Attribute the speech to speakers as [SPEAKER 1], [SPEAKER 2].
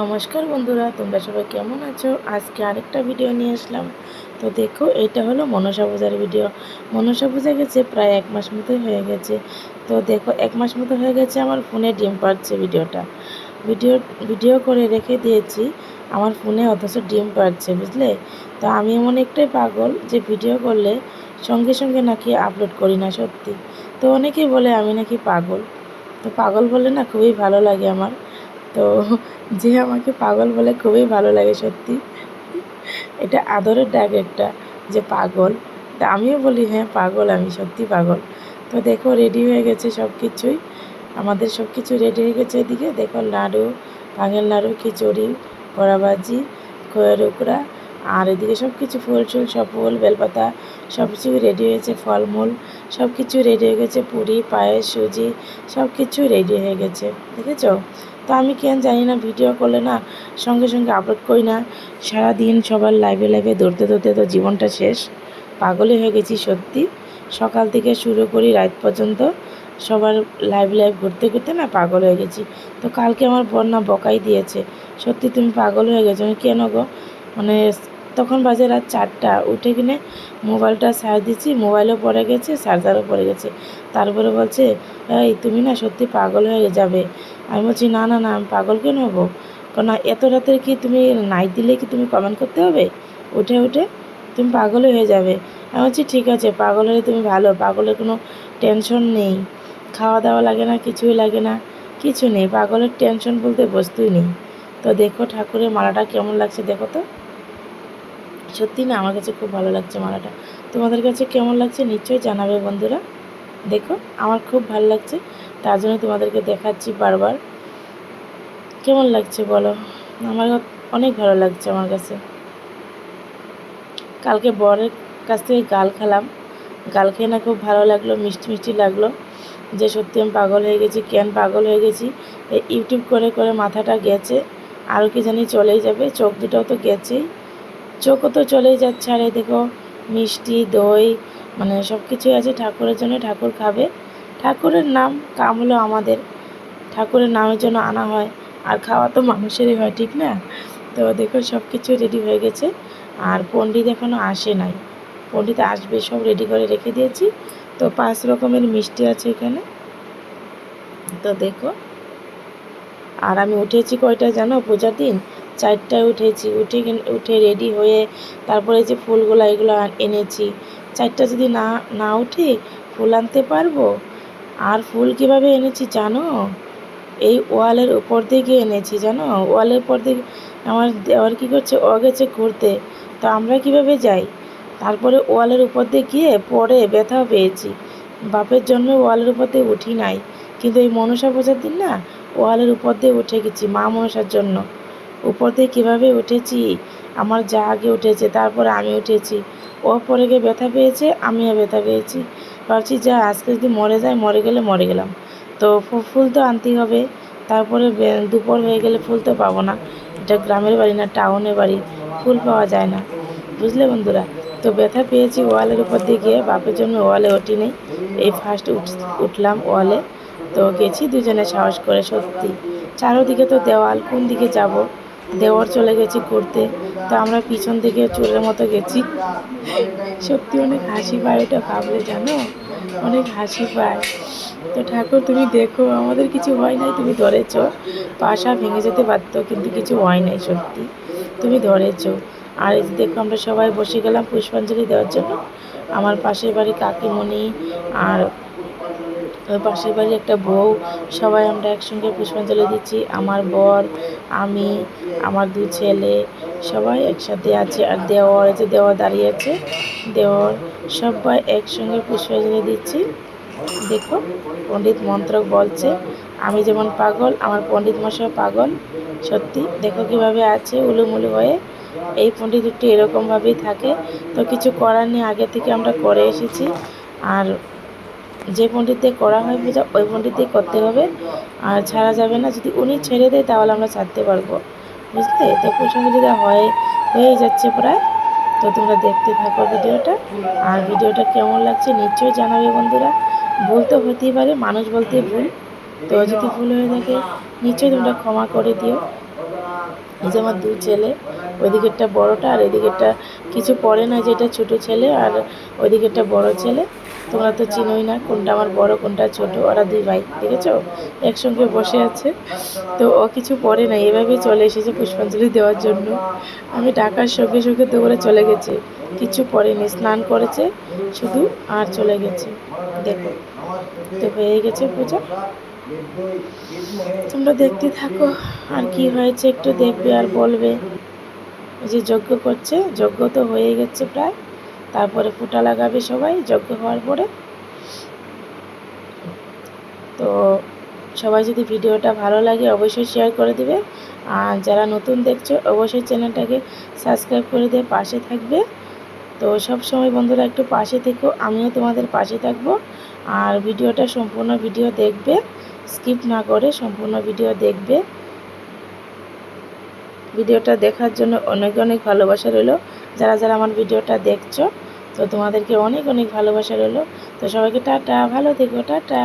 [SPEAKER 1] নমস্কার বন্ধুরা, তোমরা সবাই কেমন আছো? আজকে আরেকটা ভিডিও নিয়ে আসলাম। তো দেখো, এটা হলো মনসা পূজার ভিডিও মনসা পূজা গেছে প্রায় এক মাস মতোই হয়ে গেছে। তো দেখো, এক মাস মতো হয়ে গেছে আমার ফোনে ডিম পাচ্ছে ভিডিওটা ভিডিও ভিডিও করে রেখে দিয়েছি, আমার ফোনে অথচ ডিম পাচ্ছে বুঝলে? তো আমি এমন একটাই পাগল যে ভিডিও করলে সঙ্গে সঙ্গে নাকি আপলোড করি না সত্যি। তো অনেকেই বলে আমি নাকি পাগল। তো পাগল বলে না খুবই ভালো লাগে আমার। তো যে আমাকে পাগল বলে খুবই ভালো লাগে সত্যি। এটা আদরের ডাক একটা যে পাগল। তা আমিও বলি হ্যাঁ পাগল, আমি সত্যি পাগল। তো দেখো রেডি হয়ে গেছে সব কিছুই আমাদের সব কিছু রেডি হয়ে গেছে এদিকে। দেখো নাড়ু ভাঙের নাড়ু খিচুড়ি, বড়াবাজি খয়ের উকড়া আর এদিকে সব কিছু ফুল টুল সব ফুল, বেলপাতা সব কিছু রেডি হয়েছে ফলমূল সব কিছু রেডি হয়ে গেছে, পুরি, পায়েস, সুজি সব কিছু রেডি হয়ে গেছে। দেখেছ? তো আমি কেন জানি না ভিডিও করলে না সঙ্গে সঙ্গে আপলোড করি না। সারা দিন সবার লাইভে লাইভে দৌড়তে দৌড়তে তো জীবনটা শেষ। পাগলই হয়ে গেছি সত্যি। সকাল থেকে শুরু করি রাত পর্যন্ত। সবার লাইভ লাইভ ঘুরতে ঘুরতে না পাগল হয়ে গেছি। তো কালকে আমার বন্যা বকাই দিয়েছে। সত্যি তুমি পাগল হয়ে গেছো। আমি কেন গো? মানে তখন বাজে রাত চারটা। উঠে কিনে মোবাইলটা সার্জ দিচ্ছি মোবাইলও পড়ে গেছে, চার্জারও পড়ে গেছে। তারপরে বলছে, এই, তুমি না সত্যি পাগল হয়ে যাবে। আমি বলছি, না না না, আমি পাগল কেন হব? কারণ এত রাতের কি তুমি নাইট দিলে কি তুমি কমেন্ট করতে হবে? উঠে উঠে, তুমি পাগল হয়ে যাবে। আমি বলছি, ঠিক আছে, পাগল হলে তুমি ভালো, পাগলের কোনো টেনশন নেই। খাওয়া দাওয়া লাগে না, কিছুই লাগে না, কিছু নেই, পাগলের টেনশন বলতে বস্তুই নেই। তো দেখো ঠাকুরের মালাটা কেমন লাগছে, দেখো তো। সত্যি না, আমার কাছে খুব ভালো লাগছে মালাটা। তোমাদের কাছে কেমন লাগছে নিশ্চয়ই জানাবে বন্ধুরা। দেখো, আমার খুব ভালো লাগছে, তার জন্য তোমাদেরকে দেখাচ্ছি বারবার। কেমন লাগছে বলো? আমার অনেক ভালো লাগছে আমার কাছে। কালকে বরের কাছ থেকে গাল খেলাম। গাল খেয়ে না খুব ভালো লাগল, মিষ্টি মিষ্টি লাগল। যে সত্যি আমি পাগল হয়ে গেছি, কেন পাগল হয়ে গেছি ইউটিউব করে করে মাথাটা গেছে। আরও কি জানি চলেই যাবে, চোখ দুটাও তো গেছেই। চোখও তো চলেই যাচ্ছে, আর দেখো মিষ্টি, দই মানে সব কিছুই আছে ঠাকুরের জন্য, ঠাকুর খাবে। ঠাকুরের নাম কাম হলো আমাদের। ঠাকুরের নামের জন্য আনা হয়। আর খাওয়া তো মানুষেরই হয়, ঠিক না? তো দেখো সব কিছু রেডি হয়ে গেছে। আর পণ্ডিত এখনও আসে নাই। পণ্ডিত আসবে, সব রেডি করে রেখে দিয়েছি। তো পাঁচ রকমের মিষ্টি আছে এখানে। তো দেখো। আর আমি উঠেছি কয়টা জানো? পূজার দিন? চারটায় উঠেছি, উঠে উঠে রেডি হয়ে তারপরে যে ফুলগুলো এগুলো এনেছি। চারটা যদি না না উঠে ফুল আনতে পারব? আর ফুল কীভাবে এনেছি জানো? এই ওয়ালের উপর দিকে এনেছি জানো? ওয়ালের উপর দিকে, আমার দেওয়ার কী করছে? ও গেছে ঘুরতে। তো আমরা কীভাবে যাই? তারপরে ওয়ালের উপর দিয়ে গিয়ে পরে ব্যথাও পেয়েছি। বাপের জন্য ওয়ালের উপর দিয়ে উঠি নাই। কিন্তু এই মনসা পূজার দিন না, ওয়ালের উপর দিয়ে উঠে গেছি মা মনসার জন্য। উপর দিয়ে কীভাবে উঠেছি? আমার যা আগে উঠেছে, তারপরে আমি উঠেছি। ও পরে গিয়ে ব্যথা পেয়েছে, আমিও ব্যথা পেয়েছি। ভাবছি, যা, আজকে যদি মরে যায়, মরে গেলে মরে গেলাম। তো ফুল তো আনতেই হবে। তারপরে দুপুর হয়ে গেলে ফুল তো পাবো না। এটা গ্রামের বাড়ি না, টাউনের বাড়ি। ফুল পাওয়া যায় না। বুঝলে বন্ধুরা? তো ব্যথা পেয়েছি ওয়ালের উপর দিয়ে গিয়ে। বাপের জন্য ওয়ালে ওঠি নেই। এই ফার্স্ট উঠলাম ওয়ালে। তো গেছি দুজনে সাহস করে সত্যি। চারোদিকে তো দেওয়াল, কোন দিকে যাব? দেওয়ার চলে গেছি করতে তো আমরা পিছন থেকে চোরের মতো গেছি। সত্যি অনেক হাসি পায় ওটা ভাবলে, জানো? অনেক হাসি পায়। তো ঠাকুর, তুমি দেখো, আমাদের কিছু হয় নাই, তুমি ধরেছ। পাশা ভেঙে যেতে পারতো কিন্তু কিছু হয় নাই, সত্যি। তুমি ধরেছ। আর এই দেখো, আমরা সবাই বসে গেলাম পুষ্পাঞ্জলি দেওয়ার জন্য। আমার পাশের বাড়ি কাকিমণি আর পাশের বাড়ির একটা বউ, সবাই আমরা একসঙ্গে পুষ্পাঞ্জলি দিচ্ছি। আমার বর, আমি, আমার দু ছেলে, সবাই একসাথে আছে আর দেওয়ার আছে দেওয়া দাঁড়িয়ে আছে, দেওয়ার সবাই একসঙ্গে পুষ্পাঞ্জলি দিচ্ছি। দেখো, পণ্ডিত মন্ত্র বলছে, আমি যেমন পাগল, আমার পণ্ডিত মশাই পাগল। সত্যি, দেখো কীভাবে আছে উলুমুলু হয়ে। এই পণ্ডিত একটু এরকমভাবেই থাকে। তো কিছু করার নেই, আগে থেকে আমরা করে এসেছি। আর যে পণ্ডিতে করা হয় পূজা, ওই পণ্ডিতেই করতে হবে। আর ছাড়া যাবে না। যদি উনি ছেড়ে দেয়, তাহলে আমরা ছাড়তে পারব। বুঝলে? তো পুষ্পাঞ্জলিটা হয় হয়ে যাচ্ছে প্রায়। তো তোমরা দেখতে থাকো ভিডিওটা। আর ভিডিওটা কেমন লাগছে, নিশ্চয়ই জানাবে বন্ধুরা। ভুল তো হতেই পারে, মানুষ বলতে ভুল। তো যদি ভুল হয়ে থাকে, নিশ্চয়ই তোমরা ক্ষমা করে দিও। এই যে আমার দু ছেলে, ওইদিকেরটা বড়টা আর এদিকেরটা কিছু পড়ে না যেটা ছোট ছেলে, আর ওইদিকেরটা বড় ছেলে। তোমরা তো চিনোই না কোনটা আমার বড়, কোনটা ছোট। ওরা দুই ভাই, দেখেছ? একসঙ্গে বসে আছে। তো ও কিছু পরে না এভাবেই চলে এসেছে পুষ্পাঞ্জলি দেওয়ার জন্য। আমি ডাকার সঙ্গে সঙ্গে দৌড়ে চলে গেছে। কিছু পড়েনি স্নান করেছে, শুধু আর চলে গেছে। দেখো, তো হয়ে গেছে পূজা। তোমরা দেখতে থাকো আর কি হয়েছে, একটু দেখবে আর বলবে। যে যজ্ঞ করছে, যজ্ঞ তো হয়ে গেছে প্রায়। তারপরে ফুটা লাগাবে সবাই, যজ্ঞ হওয়ার পরে। তো সবাই যদি ভিডিওটা ভালো লাগে অবশ্যই শেয়ার করে দিবে। আর যারা নতুন দেখছ, অবশ্যই চ্যানেলটাকে সাবস্ক্রাইব করে দিয়ে পাশে থাকবে। তো সব সময় বন্ধুরা একটু পাশে থেকো, আমিও তোমাদের পাশে থাকব। আর ভিডিওটা সম্পূর্ণ ভিডিও দেখবে স্কিপ না করে সম্পূর্ণ ভিডিও দেখবে। ভিডিওটা দেখার জন্য অনেক অনেক ভালোবাসা রইল। যারা যারা আমার ভিডিওটা দেখছ, তো তোমাদেরকে অনেক অনেক ভালোবাসা রইল। তো সবাইকে টাটা, ভালো থেকো, টাটা।